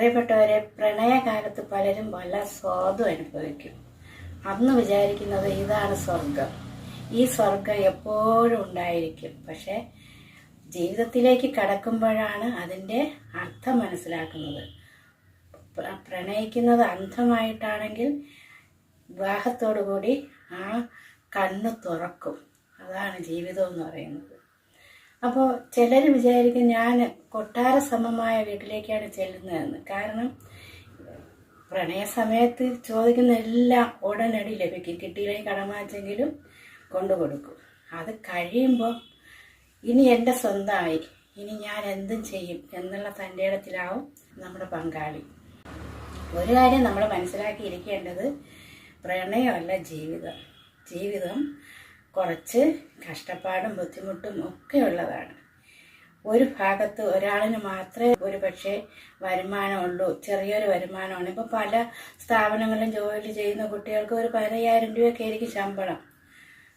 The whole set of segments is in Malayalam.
പ്രിയപ്പെട്ടവരെ പ്രണയകാലത്ത് പലരും പല സ്വാദും അനുഭവിക്കും. അന്ന് വിചാരിക്കുന്നത് ഇതാണ് സ്വർഗം ഈ സ്വർഗം എപ്പോഴും ഉണ്ടായിരിക്കും. പക്ഷെ ജീവിതത്തിലേക്ക് കടക്കുമ്പോഴാണ് അതിന്റെ അർത്ഥം മനസ്സിലാക്കുന്നത്. പ്രണയിക്കുന്നത് അന്ധമായിട്ടാണെങ്കിൽ വിവാഹത്തോടു കൂടി ആ കണ്ണ് തുറക്കും. അതാണ് ജീവിതം എന്ന് പറയുന്നത്. അപ്പോൾ ചിലർ വിചാരിക്കും ഞാൻ കൊട്ടാര സമമായ വീട്ടിലേക്കാണ് ചെല്ലുന്നതെന്ന്. കാരണം പ്രണയ സമയത്ത് ചോദിക്കുന്ന എല്ലാം ഉടനടി ലഭിക്കും. കിട്ടിയില്ലെങ്കിൽ കടമാച്ചെങ്കിലും കൊണ്ടു കൊടുക്കും. അത് കഴിയുമ്പോൾ ഇനി എന്റെ സ്വന്തമായി ഇനി ഞാൻ എന്തും ചെയ്യും എന്നുള്ള തന്റെ ഇടത്തിലാവും നമ്മുടെ പങ്കാളി. ഒരു കാര്യം നമ്മൾ മനസ്സിലാക്കിയിരിക്കേണ്ടത് പ്രണയമല്ല ജീവിതം. ജീവിതം കുറച്ച് കഷ്ടപ്പാടും ബുദ്ധിമുട്ടും ഒക്കെ ഉള്ളതാണ്. ഒരു ഭാഗത്ത് ഒരാളിന് മാത്രമേ ഒരു പക്ഷേ വരുമാനമുള്ളൂ ചെറിയൊരു വരുമാനമാണ്. ഇപ്പോൾ പല സ്ഥാപനങ്ങളിലും ജോലി ചെയ്യുന്ന കുട്ടികൾക്ക് ഒരു പതിനയ്യായിരം രൂപയൊക്കെ ആയിരിക്കും ശമ്പളം.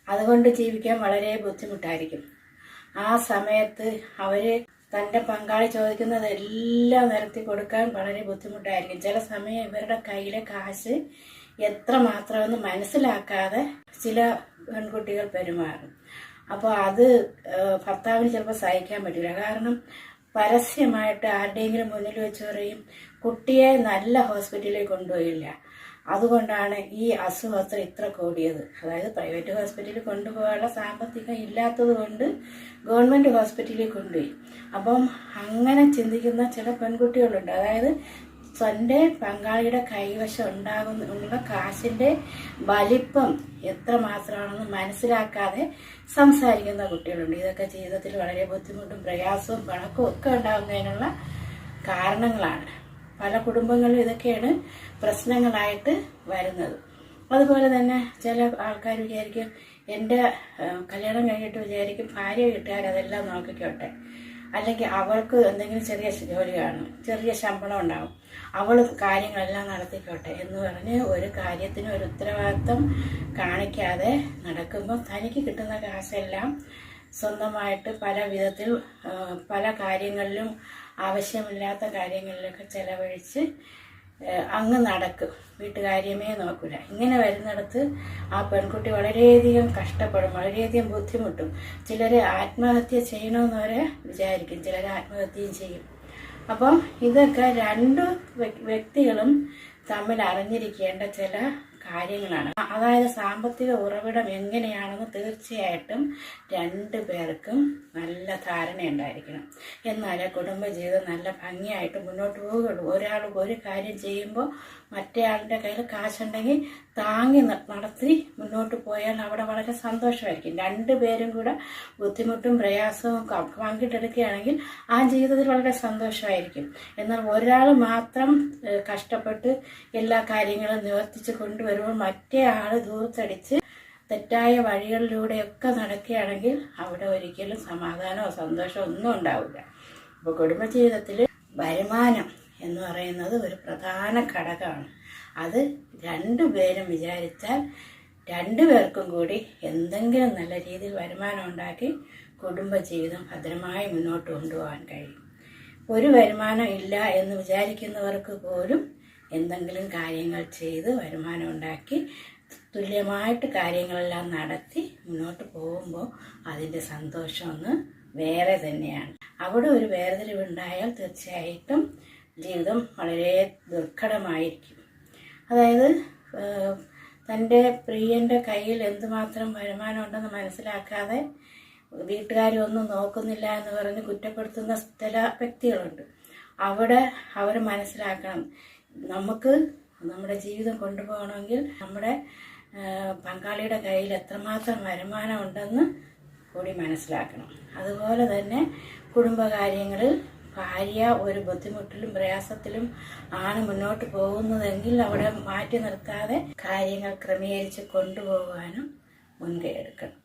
അതുകൊണ്ട് ജീവിക്കാൻ വളരെ ബുദ്ധിമുട്ടായിരിക്കും. ആ സമയത്ത് അവർ തന്റെ പങ്കാളി ചോദിക്കുന്നത് എല്ലാം നിരത്തി കൊടുക്കാൻ വളരെ ബുദ്ധിമുട്ടായിരിക്കും. ചില സമയം ഇവരുടെ കയ്യിലെ കാശ് എത്ര മാത്രമെന്ന് മനസ്സിലാക്കാതെ ചില പെൺകുട്ടികൾ പെരുമാറും. അപ്പോൾ അത് ഭർത്താവിന് ചിലപ്പോൾ സഹിക്കാൻ പറ്റില്ല. കാരണം പരസ്യമായിട്ട് ആരുടെയെങ്കിലും മുന്നിൽ വെച്ച് പറയും കുട്ടിയെ നല്ല ഹോസ്പിറ്റലിൽ കൊണ്ടുപോയില്ല. അതുകൊണ്ടാണ് ഈ അസുഖത്തിന് ഇത്ര കൂടിയത്. അതായത് പ്രൈവറ്റ് ഹോസ്പിറ്റലിൽ കൊണ്ടുപോകാനുള്ള സാമ്പത്തികം ഇല്ലാത്തത് കൊണ്ട് ഗവൺമെന്റ് ഹോസ്പിറ്റലിൽ കൊണ്ടുപോയി. അപ്പം അങ്ങനെ ചിന്തിക്കുന്ന ചില പെൺകുട്ടികളുണ്ട്. അതായത് തന്റെ പങ്കാളിയുടെ കൈവശം ഉണ്ടാകുന്ന കാശിന്റെ വലിപ്പം എത്ര മാത്രമാണെന്ന് മനസ്സിലാക്കാതെ സംസാരിക്കുന്ന കുട്ടികളുണ്ട്. ഇതൊക്കെ ജീവിതത്തിൽ വളരെ ബുദ്ധിമുട്ടും പ്രയാസവും പണക്കും ഒക്കെ ഉണ്ടാകുന്നതിനുള്ള കാരണങ്ങളാണ്. പല കുടുംബങ്ങളിലും ഇതൊക്കെയാണ് പ്രശ്നങ്ങളായിട്ട് വരുന്നത്. അതുപോലെ തന്നെ ചില ആൾക്കാർ വിചാരിക്കും എന്റെ കല്യാണം കഴിഞ്ഞിട്ട് വിചാരിക്കും ഭാര്യ വീട്ടുകാർ അതെല്ലാം നോക്കിക്കോട്ടെ. അല്ലെങ്കിൽ അവൾക്ക് എന്തെങ്കിലും ചെറിയ ജോലി കാണും ചെറിയ ശമ്പളം ഉണ്ടാവും. അവൾ കാര്യങ്ങളെല്ലാം നടത്തിക്കോട്ടെ എന്ന് പറഞ്ഞ് ഒരു കാര്യത്തിന് ഒരു ഉത്തരവാദിത്വം കാണിക്കാതെ നടക്കുമ്പോൾ തനിക്ക് കിട്ടുന്ന കാശെല്ലാം സ്വന്തമായിട്ട് പല വിധത്തിൽ പല കാര്യങ്ങളിലും ആവശ്യമില്ലാത്ത കാര്യങ്ങളിലൊക്കെ ചെലവഴിച്ച് അങ്ങ് നടക്കും. വീട്ടുകാര്യമേ നോക്കില്ല ഇങ്ങനെ വരുന്നിടത്ത് ആ പെൺകുട്ടി വളരെയധികം കഷ്ടപ്പെടും വളരെയധികം ബുദ്ധിമുട്ടും. ചിലർ ആത്മഹത്യ ചെയ്യണമെന്ന് വരെ വിചാരിക്കും ചിലർ ആത്മഹത്യയും ചെയ്യും. അപ്പം ഇതൊക്കെ രണ്ട് വ്യക്തികളും തമ്മിൽ അറിഞ്ഞിരിക്കേണ്ട ചില കാര്യങ്ങളാണ്. അതായത് സാമ്പത്തിക ഉറവിടം എങ്ങനെയാണെന്ന് തീർച്ചയായിട്ടും രണ്ടു പേർക്കും നല്ല ധാരണ ഉണ്ടായിരിക്കണം എന്നാലേ കുടുംബജീവിതം നല്ല ഭംഗിയായിട്ട് മുന്നോട്ട് പോവുകയുള്ളൂ. ഒരാൾ ഒരു കാര്യം ചെയ്യുമ്പോൾ മറ്റേയാളുടെ കയ്യിൽ കാശുണ്ടെങ്കിൽ താങ്ങി നടത്തി മുന്നോട്ട് പോയാൽ അവിടെ വളരെ സന്തോഷമായിരിക്കും. രണ്ടു പേരും കൂടെ ബുദ്ധിമുട്ടും പ്രയാസവും പങ്കിട്ടെടുക്കുകയാണെങ്കിൽ ആ ജീവിതത്തിൽ വളരെ സന്തോഷമായിരിക്കും. എന്നാൽ ഒരാൾ മാത്രം കഷ്ടപ്പെട്ട് എല്ലാ കാര്യങ്ങളും നിവർത്തിച്ച് കൊണ്ടുവരുമ്പോൾ മറ്റേ ആൾ ദൂർത്തടിച്ച് തെറ്റായ വഴികളിലൂടെയൊക്കെ നടക്കുകയാണെങ്കിൽ അവിടെ ഒരിക്കലും സമാധാനമോ സന്തോഷമോ ഒന്നും ഉണ്ടാവില്ല. അപ്പോൾ കുടുംബജീവിതത്തിൽ വരുമാനം എന്ന് പറയുന്നത് ഒരു പ്രധാന ഘടകമാണ്. അത് രണ്ടുപേരും വിചാരിച്ചാൽ രണ്ടുപേർക്കും കൂടി എന്തെങ്കിലും നല്ല രീതിയിൽ വരുമാനം ഉണ്ടാക്കി കുടുംബജീവിതം ഭദ്രമായി മുന്നോട്ട് കൊണ്ടുപോകാൻ കഴിയും. ഒരു വരുമാനം ഇല്ല എന്ന് വിചാരിക്കുന്നവർക്ക് പോലും എന്തെങ്കിലും കാര്യങ്ങൾ ചെയ്ത് വരുമാനം ഉണ്ടാക്കി തുല്യമായിട്ട് കാര്യങ്ങളെല്ലാം നടത്തി മുന്നോട്ട് പോകുമ്പോൾ അതിന്റെ സന്തോഷം ഒന്ന് വേറെ തന്നെയാണ്. അവിടെ ഒരു വേർതിരിവുണ്ടായാൽ തീർച്ചയായിട്ടും ജീവിതം വളരെ ദുർഘടമായിരിക്കും. അതായത് തന്റെ പ്രിയന്റെ കയ്യിൽ എന്തുമാത്രം വരുമാനം ഉണ്ടെന്ന് മനസ്സിലാക്കാതെ വീട്ടുകാരൊന്നും നോക്കുന്നില്ല എന്ന് പറഞ്ഞ് കുറ്റപ്പെടുത്തുന്ന ചില വ്യക്തികളുണ്ട്. അവിടെ അവർ മനസ്സിലാക്കണം നമുക്ക് നമ്മുടെ ജീവിതം കൊണ്ടുപോകണമെങ്കിൽ നമ്മുടെ പങ്കാളിയുടെ കയ്യിൽ എത്രമാത്രം വരുമാനം ഉണ്ടെന്ന് കൂടി മനസ്സിലാക്കണം. അതുപോലെ തന്നെ കുടുംബകാര്യങ്ങളിൽ ഭാര്യ ഒരു ബുദ്ധിമുട്ടിലും പ്രയാസത്തിലും ആണ് മുന്നോട്ട് പോകുന്നതെങ്കിൽ അവിടെ മാറ്റി നിർത്താതെ കാര്യങ്ങൾ ക്രമീകരിച്ച് കൊണ്ടുപോകാനും മുൻകൈ എടുക്കണം.